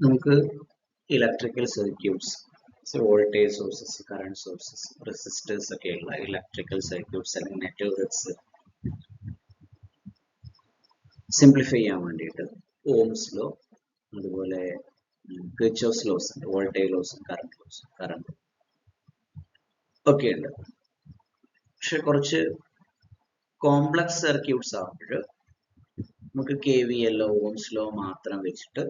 നമുക്ക് electrical circuits voltage sources current sources resistors ഒക്കെയുള്ള electrical circuits അല്ലെങ്കിൽ നെറ്റ്വർക്ക്സ് സിംപ്ലിഫൈ ചെയ്യാൻ വേണ്ടിയിട്ട് ഓംസ് ലോ അതുപോലെ കിർച്ചോസ് ലോസ് ഉണ്ട് voltage laws current laws current ഒക്കെ ഉണ്ട് പക്ഷെ കുറച്ച് കോംപ്ലക്സ് സർക്യൂട്ട്സ് ആകുമ്പോൾ നമുക്ക് കെ വി എല്ലോ ഓംസ് ലോ മാത്രം വെച്ചിട്ട്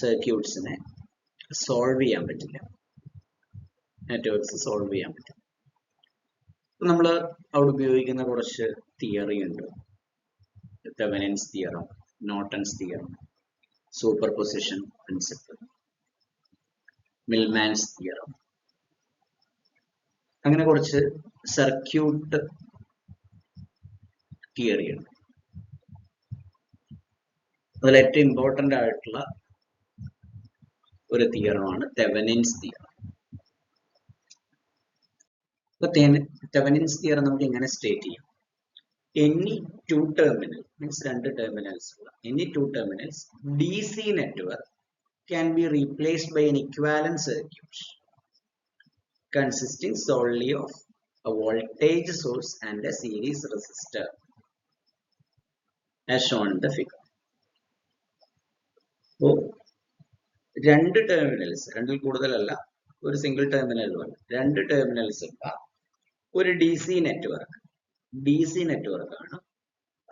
സർക്യൂട്ട്സിനെ സോൾവ് ചെയ്യാൻ പറ്റില്ല. നെറ്റ്വർക്ക്സ് സോൾവ് ചെയ്യാൻ പറ്റില്ല. നമ്മൾ അവിടെ ഉപയോഗിക്കുന്ന കുറച്ച് തിയറി ഉണ്ട്. Thevenin's theorem Norton's theorem superposition principle Millman's theorem അങ്ങനെ കുറച്ച് സർക്യൂട്ട് തിയറി ഉണ്ട്. അതിൽ ഏറ്റവും ഇമ്പോർട്ടന്റ് ആയിട്ടുള്ള ഒരു തിയറമാണ് തെവനിൻസ് തിയറം ഇപ്പൊ തെവനിൻസ് തിയറം നമുക്ക് എങ്ങനെ സ്റ്റേറ്റ് ചെയ്യാം എനി ടു ടെർമിനൽ മീൻസ് രണ്ട് ടെർമിനൽസ് ഉള്ള any two terminals D C network can be replaced by an equivalent circuit consisting solely of a voltage source and a series resistor as shown in the figure. ഓ രണ്ട് terminals രണ്ടിൽ കൂടുതലല്ല ഒരു single terminal പോലെ രണ്ട് terminals ഉള്ള ഒരു D C network D C network ആണ്.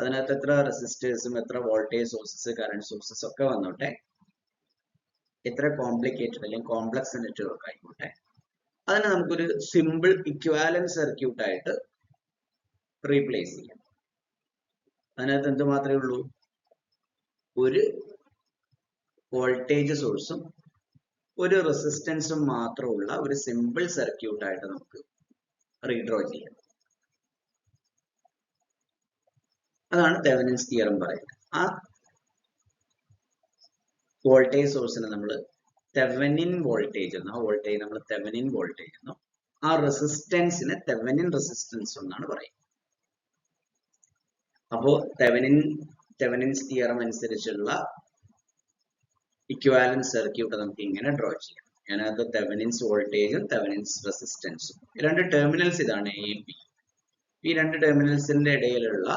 അതിനകത്ത് എത്ര റെസിസ്റ്റേഴ്സും എത്ര വോൾട്ടേജ് സോഴ്സസ് കറണ്ട് സോഴ്സസ് ഒക്കെ വന്നോട്ടെ. എത്ര കോംപ്ലിക്കേറ്റഡ് അല്ലെങ്കിൽ കോംപ്ലക്സ് നെറ്റ്വർക്ക് ആയിക്കോട്ടെ. അതിനെ നമുക്കൊരു സിമ്പിൾ ഇക്വാലൻസ് സർക്യൂട്ട് ആയിട്ട് റീപ്ലേസ് ചെയ്യാം. അതിനകത്ത് എന്ത് മാത്രമേ ഉള്ളൂ? ഒരു വോൾട്ടേജ് സോഴ്സും ഒരു റെസിസ്റ്റൻസും മാത്രമുള്ള ഒരു സിമ്പിൾ സർക്യൂട്ട് ആയിട്ട് നമുക്ക് റീഡ്രോ ചെയ്യാം. അതാണ് തെവനിൻസ് തിയറം പറയുന്നത്. ആ വോൾട്ടേജ് സോഴ്സിനെ നമ്മൾ തെവനിൻ വോൾട്ടേജ് എന്നോ വോൾട്ടേജ് നമ്മൾ തെവനിൻ വോൾട്ടേജ് എന്നോ ആ റെസിസ്റ്റൻസിനെ തെവനിൻ റെസിസ്റ്റൻസ് എന്നാണ് പറയുന്നത്. അപ്പോ തെവനിൻ തെവനിൻസ് തിയറം അനുസരിച്ചുള്ള ഇക്വാലന്റ് സർക്യൂട്ട് നമുക്ക് ഇങ്ങനെ ഡ്രോ ചെയ്യാം. അതിനകത്ത് തെവനിൻസ് വോൾട്ടേജും തെവനിൻസ് റെസിസ്റ്റൻസും രണ്ട് ടെർമിനൽസ് ഇതാണ് എ ബി ഈ രണ്ട് ടെർമിനൽസിന്റെ ഇടയിലുള്ള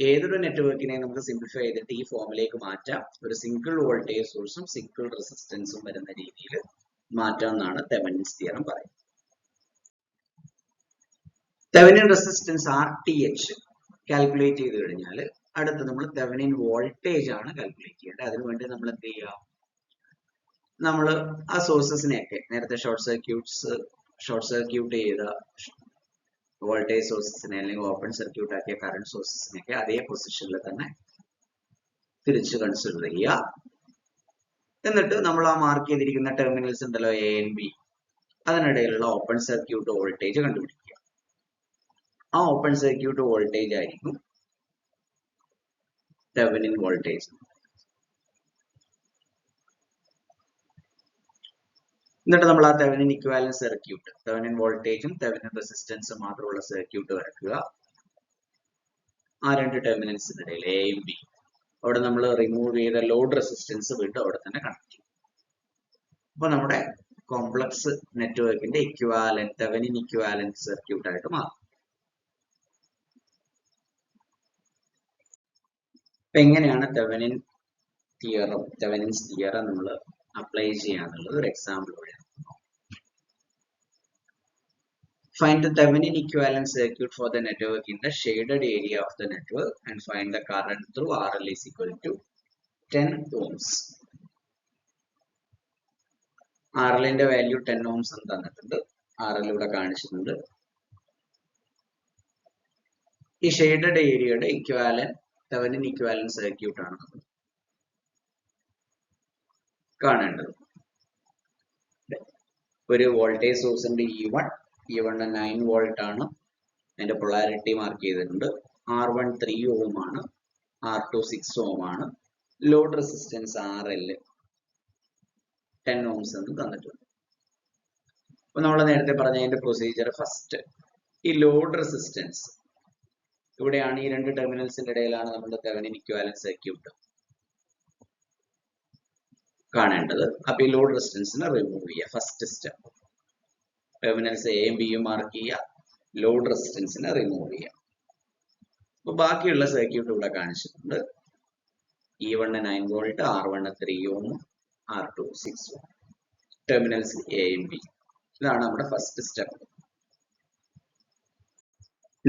ഏതൊരു നെറ്റ്വർക്കിനെ നമുക്ക് സിംപ്ലിഫൈ ചെയ്തിട്ട് ഈ ഫോമിലേക്ക് മാറ്റാം. ഒരു സിംഗിൾ വോൾട്ടേജ് സോഴ്സും സിംഗിൾ റെസിസ്റ്റൻസും വരുന്ന രീതിയിൽ മാറ്റാം എന്നാണ് തെവനിൻസ് തിയറം പറയുന്നത്. Thevenin resistance R T H calculate ചെയ്ത് കഴിഞ്ഞാൽ അടുത്ത് നമ്മൾ തെവനിൻ വോൾട്ടേജ് ആണ് കാൽക്കുലേറ്റ് ചെയ്യേണ്ടത്. അതിനുവേണ്ടി നമ്മൾ എന്ത് ചെയ്യാം നമ്മൾ ആ സോഴ്സസിനെയൊക്കെ നേരത്തെ ഷോർട്ട് സർക്യൂട്ട്സ് ഷോർട്ട് സർക്യൂട്ട് ചെയ്ത വോൾട്ടേജ് സോഴ്സസിനെ അല്ലെങ്കിൽ ഓപ്പൺ സർക്യൂട്ട് ആക്കിയ കറണ്ട് സോഴ്സസിനെയൊക്കെ അതേ പൊസിഷനിൽ തന്നെ തിരിച്ച് കൺസിഡർ ചെയ്യുക. എന്നിട്ട് നമ്മൾ ആ മാർക്ക് ചെയ്തിരിക്കുന്ന ടെർമിനൽസ് ഉണ്ടല്ലോ എ എൻ ബി അതിനിടയിലുള്ള ഓപ്പൺ സർക്യൂട്ട് വോൾട്ടേജ് കണ്ടുപിടിക്കുക. ആ ഓപ്പൺ സർക്യൂട്ട് വോൾട്ടേജ് ആയിരിക്കും തെവനിൻ voltage. എന്നിട്ട് നമ്മൾ ആ തെവനിൻ ഇക്വാലൻ സർക്യൂട്ട് തെവനിൻ വോൾട്ടേജും തെവനിൻ റെസിസ്റ്റൻസും മാത്രമുള്ള സർക്യൂട്ട് വരക്കുക. ആ രണ്ട് ടെർമിനൽസിന് ഇടയിൽ എയും ബി അവിടെ നമ്മൾ റിമൂവ് ചെയ്ത ലോഡ് റെസിസ്റ്റൻസ് വീണ്ടും അവിടെ തന്നെ കണക്ട് ചെയ്യും. അപ്പൊ നമ്മുടെ കോംപ്ലക്സ് നെറ്റ്വർക്കിന്റെ ഇക്വാലൻ തെവനിൻ ഇക്വാലൻ സർക്യൂട്ട് ആയിട്ട് മാറും. അപ്പൊ എങ്ങനെയാണ് തെവനിൻ തിയറം തെവനിൻസ് തിയറം നമ്മൾ അപ്ലൈ ചെയ്യാന്നുള്ളത് ഒരു എക്സാമ്പിൾ വഴി Find the Thevenin equivalent circuit for the network in the shaded area of the network and find the current through RL is equal to 10 ohms. RLന്റെ value 10 ohms എന്ന് തന്നിട്ടുണ്ട് RL ഇവിടെ കാണിച്ചിട്ടുണ്ട് ഈ ഷെയ്ഡഡ് ഏരിയയുടെ ഇക്വാലൻ തെവനിൻ ഇക്വാലൻ ആണ്. കാണേണ്ടത്. ഒരു വോൾട്ടേജ് സോഴ്സ് ഉണ്ട് E one E one nine volt ആണ്. അതിന്റെ പൊളാരിറ്റി മാർക്ക് ചെയ്തിട്ടുണ്ട്. ആർ വൺ ത്രീ ഓം ആണ്. ആർ ടു സിക്സ് ഓം ആണ്. Load resistance R L ten ohms എന്ന് തന്നിട്ടുണ്ട്. അപ്പൊ നമ്മൾ നേരത്തെ പറഞ്ഞ അതിന്റെ പ്രൊസീജിയർ ഫസ്റ്റ് ഈ ലോഡ് റെസിസ്റ്റൻസ് ഇവിടെയാണ് ഈ രണ്ട് ടെർമിനൽസിന്റെ ഇടയിലാണ് നമ്മുടെ തെവനിൻ ഇക്വാലൻസ് സർക്യൂട്ട് കാണേണ്ടത്. അപ്പൊ ഈ ലോഡ് റെസിസ്റ്റൻസിനെ റിമൂവ് ചെയ്യുക. ഫസ്റ്റ് സ്റ്റെപ്പ് ടെർമിനൽസ് എയും ബിയും മാർക്ക് ചെയ്യുക. ലോഡ് റെസിസ്റ്റൻസിനെ റിമൂവ് ചെയ്യുക. അപ്പൊ ബാക്കിയുള്ള സർക്യൂട്ട് ഇവിടെ കാണിച്ചിട്ടുണ്ട്. E one nine volt R one three ohm R two six ohm terminals എയും ബി ഇതാണ് നമ്മുടെ ഫസ്റ്റ് സ്റ്റെപ്പ്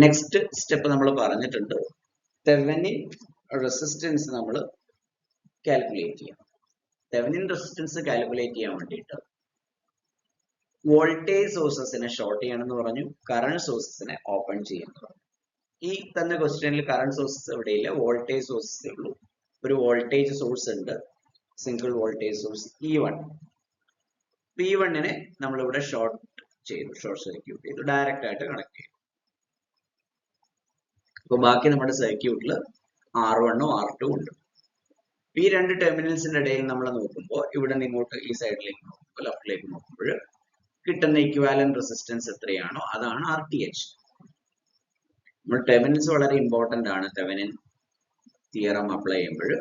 നെക്സ്റ്റ് സ്റ്റെപ്പ് നമ്മൾ പറഞ്ഞിട്ടുണ്ട്. തെവനിൻ റെസിസ്റ്റൻസ് നമ്മൾ കാൽക്കുലേറ്റ് ചെയ്യാം തെവനിൻ റെസിസ്റ്റൻസ് കാൽക്കുലേറ്റ് ചെയ്യാൻ വേണ്ടിയിട്ട് വോൾട്ടേജ് സോഴ്സസിനെ ഷോർട്ട് ചെയ്യണമെന്ന് പറഞ്ഞു കറണ്ട് സോഴ്സസിനെ ഓപ്പൺ ചെയ്യണം. ഈ തന്നെ ക്വസ്റ്റ്യനിൽ കറണ്ട് സോഴ്സസ് എവിടെയില്ല വോൾട്ടേജ് സോഴ്സസ് ഉള്ളൂ. ഒരു വോൾട്ടേജ് സോഴ്സ് ഉണ്ട് single voltage source E one P വണ്ണിനെ നമ്മളിവിടെ ഷോർട്ട് ചെയ്തു ഷോർട്ട് സർക്യൂട്ട് ചെയ്തു ഡയറക്റ്റ് ആയിട്ട് കണക്ട് ചെയ്തു. അപ്പൊ ബാക്കി നമ്മുടെ സർക്യൂട്ടിൽ ആർ വണ്ണും ആർ ടു ഉണ്ട്. ഈ രണ്ട് ടെർമിനൽസിന്റെ ഇടയിൽ നമ്മൾ നോക്കുമ്പോൾ ഇവിടെ നിന്ന് ഇങ്ങോട്ട് ഈ സൈഡിലേക്ക് നോക്കുമ്പോൾ ലെഫ്റ്റിലേക്ക് നോക്കുമ്പോൾ കിട്ടുന്ന ഇക്വാലൻ റെസിസ്റ്റൻസ് എത്രയാണോ അതാണ് ആർ ടി എച്ച് നമ്മൾ ടെർമിനൽസ് വളരെ ഇമ്പോർട്ടന്റ് ആണ്. തെവനിൻ തിയറം അപ്ലൈ ചെയ്യുമ്പോൾ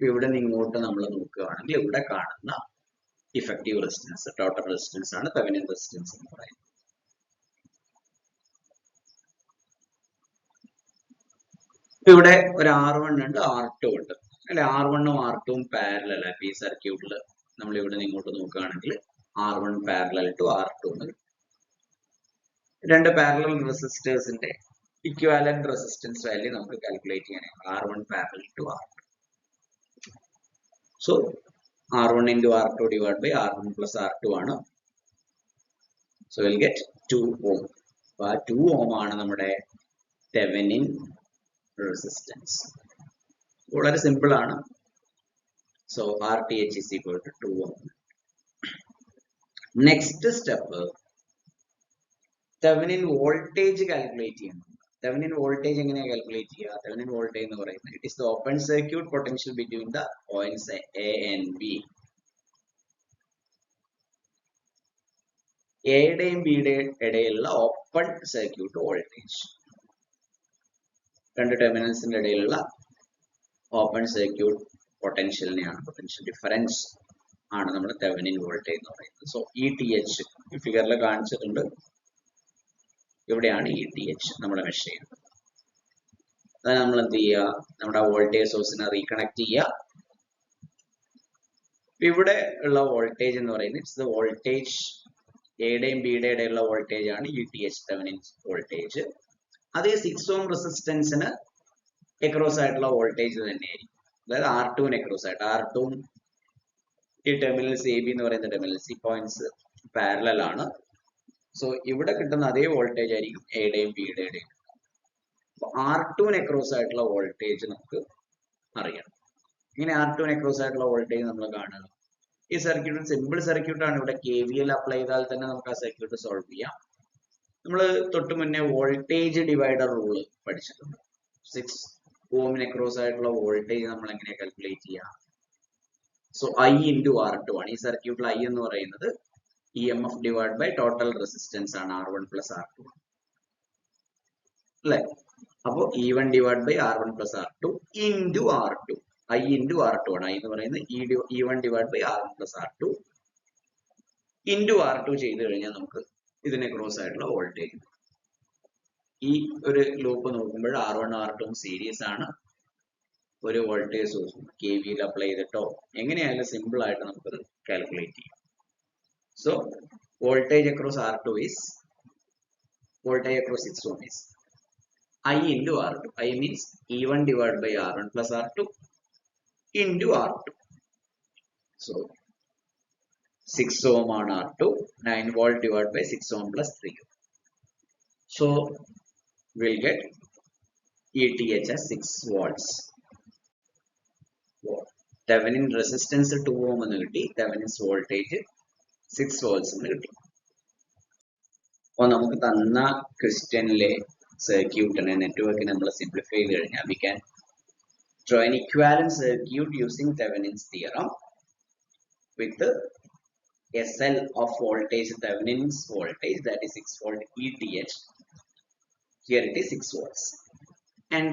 ഇവിടെ നിന്ന് ഇങ്ങോട്ട് നമ്മൾ നോക്കുകയാണെങ്കിൽ ഇവിടെ കാണുന്ന ഇഫക്റ്റീവ് റെസിസ്റ്റൻസ് ടോട്ടൽ റെസിസ്റ്റൻസ് ആണ് തെവനിൻ റെസിസ്റ്റൻസ് എന്ന് പറയുന്നത്. ഇവിടെ ഒരു ആർ വൺ ഉണ്ട് ആർ ടു ഉണ്ട്. അല്ലെ? ആർ വണ്ണും ആർ ടുവും അപ്പൊ ഈ സർക്യൂട്ടിൽ നമ്മൾ ഇവിടെ നിന്ന് ഇങ്ങോട്ട് നോക്കുകയാണെങ്കിൽ R one parallel to R two രണ്ട് പാരലൽ റെസിസ്റ്റേഴ്സിന്റെ ഇക്വാലന്റ് റെസിസ്റ്റൻസ് വാല്യൂ നമുക്ക് കാൽക്കുലേറ്റ് ചെയ്യാനാണ് R one parallel to R two so R one into R two divide by R one plus R two ആണ്. So will get two ohm അപ്പൊ ആ two ohm ആണ് നമ്മുടെ Thevenin resistance വളരെ simple ആണ്. So R T H is equal to two next step Thevenin voltage calculate ചെയ്യണം Thevenin voltage എങ്ങനെയാണ് calculate ചെയ്യുക? തെവനിൻ വോൾട്ടേജ് എന്ന് പറയുന്നത് it is the open circuit potential between the points A and B എയുടെയും ബിയുടെയും ഇടയിലുള്ള open circuit voltage രണ്ട് ടെർമിനൽസിന്റെ ഇടയിലുള്ള ഓപ്പൺ സർക്യൂട്ട് പൊട്ടൻഷ്യലിനെയാണ് പൊട്ടൻഷ്യൽ ഡിഫറൻസ് ആണ് നമ്മുടെ തെവനിൻ വോൾട്ടേജ് എന്ന് പറയുന്നത്. സോ ഇ ടി എച്ച് ഈ ഫിഗറിൽ കാണിച്ചിട്ടുണ്ട്. ഇവിടെയാണ് ഇ ടി എച്ച് നമ്മൾ മെഷർ ചെയ്യുന്നത്. അതായത് നമ്മൾ എന്ത് ചെയ്യുക? നമ്മുടെ വോൾട്ടേജ് സോഴ്സിനെ റീകണക്ട് ചെയ്യുക. ഇവിടെ ഉള്ള വോൾട്ടേജ് എന്ന് പറയുന്നത് ഇറ്റ്സ് ദ വോൾട്ടേജ് എയുടെയും ബിയുടെ ഇടയിലുള്ള വോൾട്ടേജ് ആണ് E T H Thevenin voltage അതേ സിക്സ് ഓം റെസിസ്റ്റൻസിന് എക്രോസ് ആയിട്ടുള്ള വോൾട്ടേജ് തന്നെയായിരിക്കും. അതായത് ആർ ടുവിന് എക്രോസ് ആയിട്ട്. ആർ ടുവും ഈ ടെർമിനൽസ് എ ബി എന്ന് പറയുന്ന ടെർമിനൽസ് ഈ പോയിന്റ്സ് പാരലൽ ആണ്. സോ ഇവിടെ കിട്ടുന്ന അതേ വോൾട്ടേജ് ആയിരിക്കും എയുടെയും ബിയുടെയും ആർ ടുവിന് എക്രോസ് ആയിട്ടുള്ള വോൾട്ടേജ് നമുക്ക് അറിയണം ഇങ്ങനെ ആർ ടുവിന് എക്രോസ് ആയിട്ടുള്ള വോൾട്ടേജ് നമ്മൾ കാണുക. ഈ സർക്യൂട്ട് സിമ്പിൾ സർക്യൂട്ട് ആണ്. ഇവിടെ കെ വി എൽ അപ്ലൈ ചെയ്താൽ തന്നെ നമുക്ക് ആ സർക്യൂട്ട് സോൾവ് ചെയ്യാം. നമ്മൾ തൊട്ട് മുന്നേ വോൾട്ടേജ് ഡിവൈഡർ റൂൾ പഠിച്ചിട്ടുണ്ട്. സിക്സ് ഓമിന് അക്രോസ് ആയിട്ടുള്ള വോൾട്ടേജ് നമ്മൾ എങ്ങനെ കാൽക്കുലേറ്റ് ചെയ്യാം so I into R two ആണ്. ഈ സർക്യൂട്ടിൽ ഐ എന്ന് പറയുന്നത് E M F divide by total resistance ആണ് R one plus R two അല്ലെ? അപ്പോ E one divide by R one plus R two into R two I into R two ആണ്. I എന്ന് പറയുന്നത് E one divide by R one plus R two into R two ചെയ്ത് കഴിഞ്ഞാൽ നമുക്ക് ഇതിനെ cross ആയിട്ടുള്ള വോൾട്ടേജ് ഈ ഒരു ലൂപ്പ് നോക്കുമ്പോൾ R one R two series ആണ് ഒരു വോൾട്ടേജ് സോഴ്സ് കെ വിയിൽ അപ്ലൈ ചെയ്തിട്ടോ എങ്ങനെയായാലും സിമ്പിൾ ആയിട്ട് നമുക്കത് കാൽക്കുലേറ്റ് ചെയ്യാം. So voltage across R two is voltage across six ohm is I into R two I means E one divide by R one plus R two into R two so six ohm ആണ് R two nine volt divide by six ohm plus three so will get E T H as six volts Thevenin resistance two ohm എന്ന് കിട്ടി. Thevenin's voltage six volts എന്ന് കിട്ടി. അപ്പോൾ നമുക്ക് തന്ന ക്രിസ്ത്യനിലെ സർക്യൂട്ടിനെ നെറ്റ്വർക്കിനെ നമ്മൾ സിംപ്ലിഫൈ ചെയ്ത് കഴിഞ്ഞാൽ we can draw an equivalent circuit using Thevenin's theorem with a cell of voltage Thevenin's voltage that is 6 volt ETH here it is 6 volts and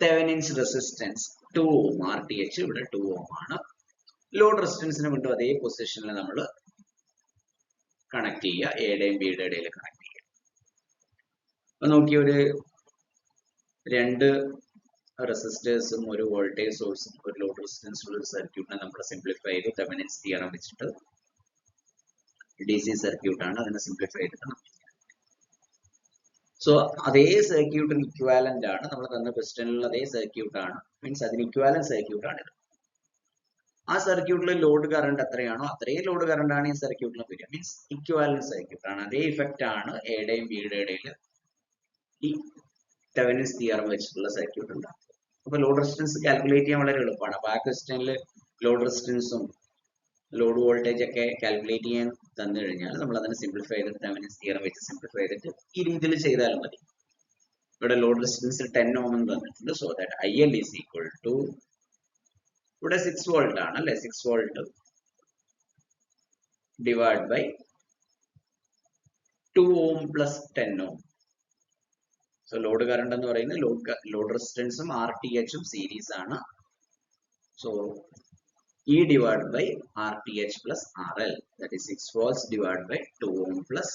Thevenin's resistance 2 ohm RTH ഇവിടെ 2 ohm ആണ് load റെസിസ്റ്റൻസിന് വീണ്ടും അതേ പൊസിഷനിൽ നമ്മൾ connect ചെയ്യുക എയുടെയും B അപ്പൊ നോക്കി ഒരു രണ്ട് റെസിസ്റ്റേഴ്സും ഒരു വോൾട്ടേജ് സോഴ്സും ഒരു ലോഡ് റെസിസ്റ്റൻസ് ഉള്ള ഒരു സർക്യൂട്ടിനെ നമ്മൾ സിംപ്ലിഫൈ ചെയ്തു തെവനിൻസ് തിയറം വെച്ചിട്ട് ഡി സി സർക്യൂട്ട് ആണ് അതിനെ സിംപ്ലിഫൈ ചെയ്തിട്ട് സോ അതേ സർക്യൂട്ടിന് ഇക്വാലന്റ് ആണ്. നമ്മൾ തന്ന ക്വസ്റ്റനിലുള്ള അതേ സർക്യൂട്ട് ആണ്. മീൻസ് അതിന് ഇക്വാലന്റ് സർക്യൂട്ട് ഇത്. ആ സർക്യൂട്ടിൽ ലോഡ് കറണ്ട് എത്രയാണോ അത്രയും ലോഡ് കറണ്ട് ആണ് ഈ സർക്യൂട്ടിൽ വരിക. മീൻസ് ഇക്വാലന്റ് സർക്യൂട്ട് ആണ്. അതേ ഇഫക്റ്റ് ആണ് എയുടെയും ബിയുടെ ഇടയിൽ ഈ തെവനിസ് തിയറം വെച്ചിട്ടുള്ള സർക്യൂട്ട് ഉണ്ടാക്കുക അപ്പൊ ലോഡ് റെസിസ്റ്റൻസ് കാൽക്കുലേറ്റ് ചെയ്യാൻ വളരെ എളുപ്പമാണ്. അപ്പൊ ആ ക്വസ്റ്റ്യനിൽ ലോഡ് റെസിസ്റ്റൻസും ലോഡ് വോൾട്ടേജ് ഒക്കെ കാൽക്കുലേറ്റ് ചെയ്യാൻ തന്നു കഴിഞ്ഞാൽ നമ്മൾ അതിനെ സിംപ്ലിഫൈ ചെയ്തിട്ട് അവനെ തിയറം വെച്ച് സിംപ്ലിഫൈ ചെയ്തിട്ട് ഈ രീതിയിൽ ചെയ്താലും മതി. ഇവിടെ ലോഡ് റെസിസ്റ്റൻസ് ടെൻ ഓം എന്ന് തന്നിട്ടുണ്ട്. So that I L is equal to ഇവിടെ സിക്സ് വോൾട്ട് ആണ് അല്ലെ? Six volt divide by two ohm plus ten ohm so load current എന്ന് പറയുന്നത് ലോഡ് ലോഡ് റെസിസ്റ്റൻസും ആർ ടി എച്ചും സീരീസ് ആണ്. So E divide by R T H plus R L that is six volts divide by two ohm plus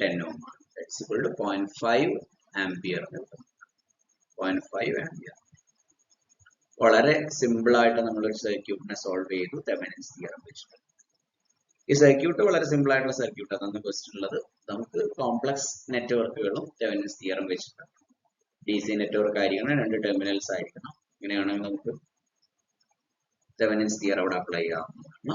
ten ohm ആണ് that's equal to point five ampere point five ampere വളരെ simple ആയിട്ട് നമ്മൾ ഒരു സർക്യൂട്ടിനെ solve ചെയ്തു Thevenin's theorem വെച്ചിട്ട്. ഈ circuit വളരെ സിമ്പിൾ ആയിട്ടുള്ള സർക്യൂട്ട് നമ്മൾ ക്വസ്റ്റ്യൻ ഉള്ളത്. നമുക്ക് കോംപ്ലക്സ് നെറ്റ്വർക്കുകളും തെവനിസ് തിയറം വെച്ചിട്ട് ഡി സി നെറ്റ്വർക്ക് ആയിരിക്കണം രണ്ട് ടെർമിനൽസ് ആയിരിക്കണം. ഇങ്ങനെയാണെങ്കിൽ നമുക്ക് തെവനിൻസ് തിയറം അവിടെ അപ്ലൈ ചെയ്യാവുന്നതാണ്.